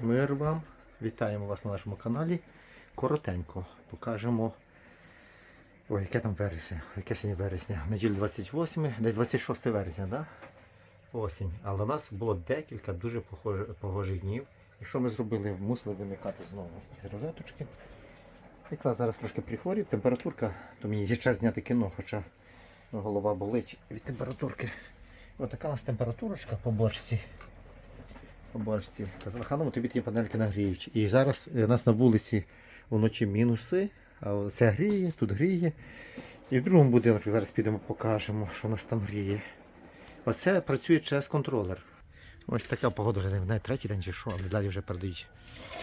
Мир вам. Вітаємо вас на нашому каналі. Коротенько покажемо. Ой, яке там вересня? Яке сьогодні вересня? Неділю 28, десь 26 вересня, да? Осінь. Але у нас було декілька дуже погожих днів. І що ми зробили? Мусили вимикати знову із розеточки. Якраз зараз трошки прихворів, температурка, то мені є час зняти кіно, хоча голова болить від температурки. Отака у нас температурочка по бочці по бачці. Ханому тобі ті панельки нагріють. І зараз е, у нас на вулиці вночі мінуси, а це гріє, тут гріє. І в другому будинку зараз підемо покажемо, що у нас там гріє. Оце працює через контролер. Ось така погода не третій день чи що, але далі вже передають.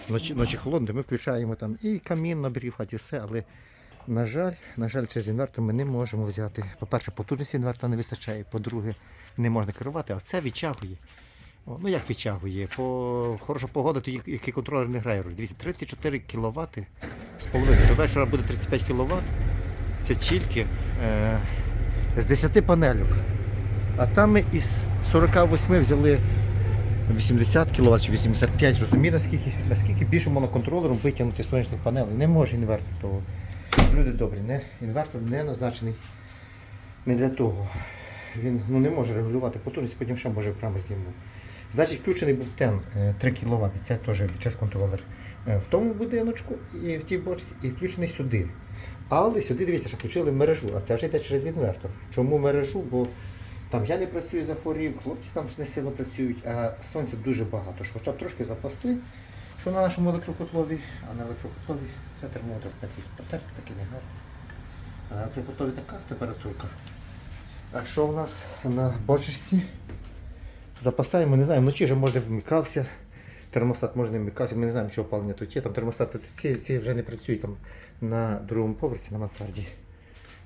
Ночі, ночі холодні, ми включаємо там і камін наберів, хаті все, але на жаль, на жаль, через інвертор ми не можемо взяти. По-перше, потужності інвертора не вистачає, по-друге, не можна керувати, а це відтягує. Ну як відтягує? По хороша погода, тоді який контролер не грає роль. Дивіться, 34 кВт з половиною. До вечора буде 35 кВт. Це тільки е, з 10 панельок. А там ми із 48 взяли 80 кВт чи 85. Розумієте, наскільки, наскільки більше моноконтролером витягнути сонячних панелей? Не може інвертор того. Люди добрі, не, інвертор не назначений не для того. Він ну, не може регулювати потужність, потім ще може окремо зніму. Значить, включений був тен е, 3 кВт, це теж час контролер е, в тому будиночку і в тій бочці, і включений сюди. Але сюди, дивіться, що включили мережу, а це вже йде через інвертор. Чому мережу? Бо там я не працюю захворів, хлопці там не сильно працюють, а сонця дуже багато. Що хоча б трошки запасти, що на нашому електрокотлові, а на електрокотлові це термометр такий спартак, такий не гарний. А на електрокотлові така температурка. А що в нас на бочечці? Запасаємо, не знаю, вночі вже може вмикався. Термостат може не вмикався, ми не знаємо, що опалення тут є. Там термостати ці, ці вже не працюють там на другому поверсі, на мансарді.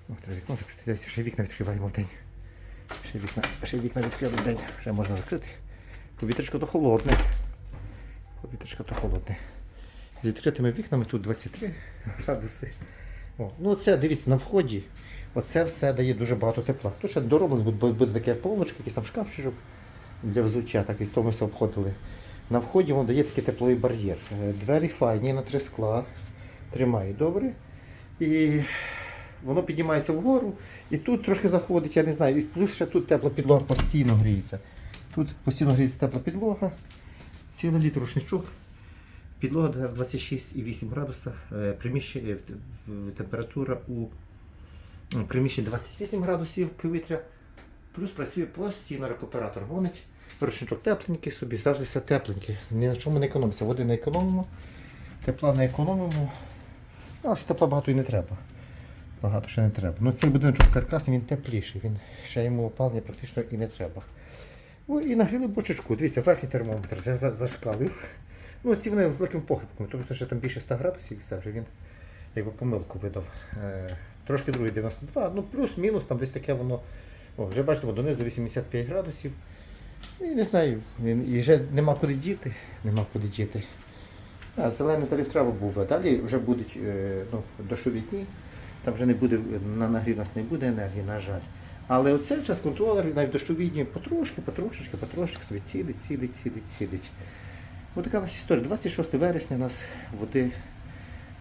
Ох, треба вікно закрити, дивіться, ще вікна відкриваємо в день. Ще вікна, ще вікна відкрили в день, вже можна закрити. Повітрячко то холодне. Повітрячко то холодне. З відкритими вікнами тут 23 градуси. О, ну це дивіться на вході. Оце все дає дуже багато тепла. Тут ще дороблено буде таке полочка, якийсь там шкафчик для взуття, так і з того ми все обходили. На вході воно дає такий тепловий бар'єр. Е, Двері файні на три скла, тримає добре. І воно піднімається вгору, і тут трошки заходить, я не знаю. Плюс ще тут тепла підлога постійно гріється. Тут постійно гріється тепла підлога, цілий літр рушничок. Підлога 26,8 градуса, е, в- температура у ну, приміщенні 28 градусів повітря. Плюс працює постійно рекуператор гонить. Рушничок тепленький собі, завжди все тепленьке. Ні на чому не економиться. Води не економимо, тепла не економимо. А ж тепла багато і не треба. Багато ще не треба. Ну цей будиночок каркасний, він тепліший, він ще йому опалення практично і не треба. Ну і нагріли бочечку. Дивіться, верхній термометр за- зашкалив. Ну, ці вони з великим похибком, тобто що там більше 100 градусів і все вже він якби помилку видав. Е, трошки другий 92, ну плюс-мінус, там десь таке воно. О, вже бачите, донизу 85 градусів. І не знаю, і вже нема куди діти. Нема куди діти. А, зелений тариф треба був, а далі вже будуть е, ну, дощові дні. Там вже не буде, на нагрів нас не буде енергії, на жаль. Але оцей час контролер, навіть дощові дні потрошки, потрошечки, потрошки собі цілить, цілить, цілить, цілить. Ось така у нас історія. 26 вересня у нас води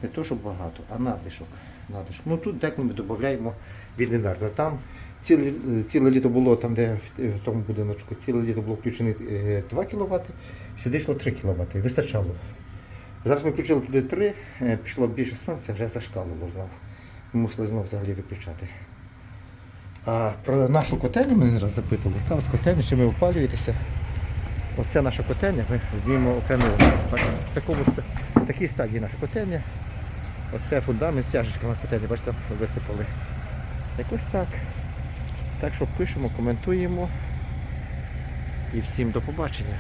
не то, що багато, а надлишок. Надлишок. Ну тут деколи ми додаємо від інвертора. Там ціле, ціле літо було, там, де в, тому будиночку, ціле літо було включено 2 кВт, сюди йшло 3 кВт. Вистачало. Зараз ми включили туди 3, е, пішло більше сонця, вже зашкалило знову. Ми мусили знову взагалі виключати. А про нашу котельню мене раз запитували, яка у вас котельня, чи ви опалюєтеся? Оце наша котельня, ми знімемо. Бачите, В такій стадії наша котельня. Оце фундамент, з тяжечками котельні, бачите, висипали. Якось так. Так що пишемо, коментуємо. І всім до побачення.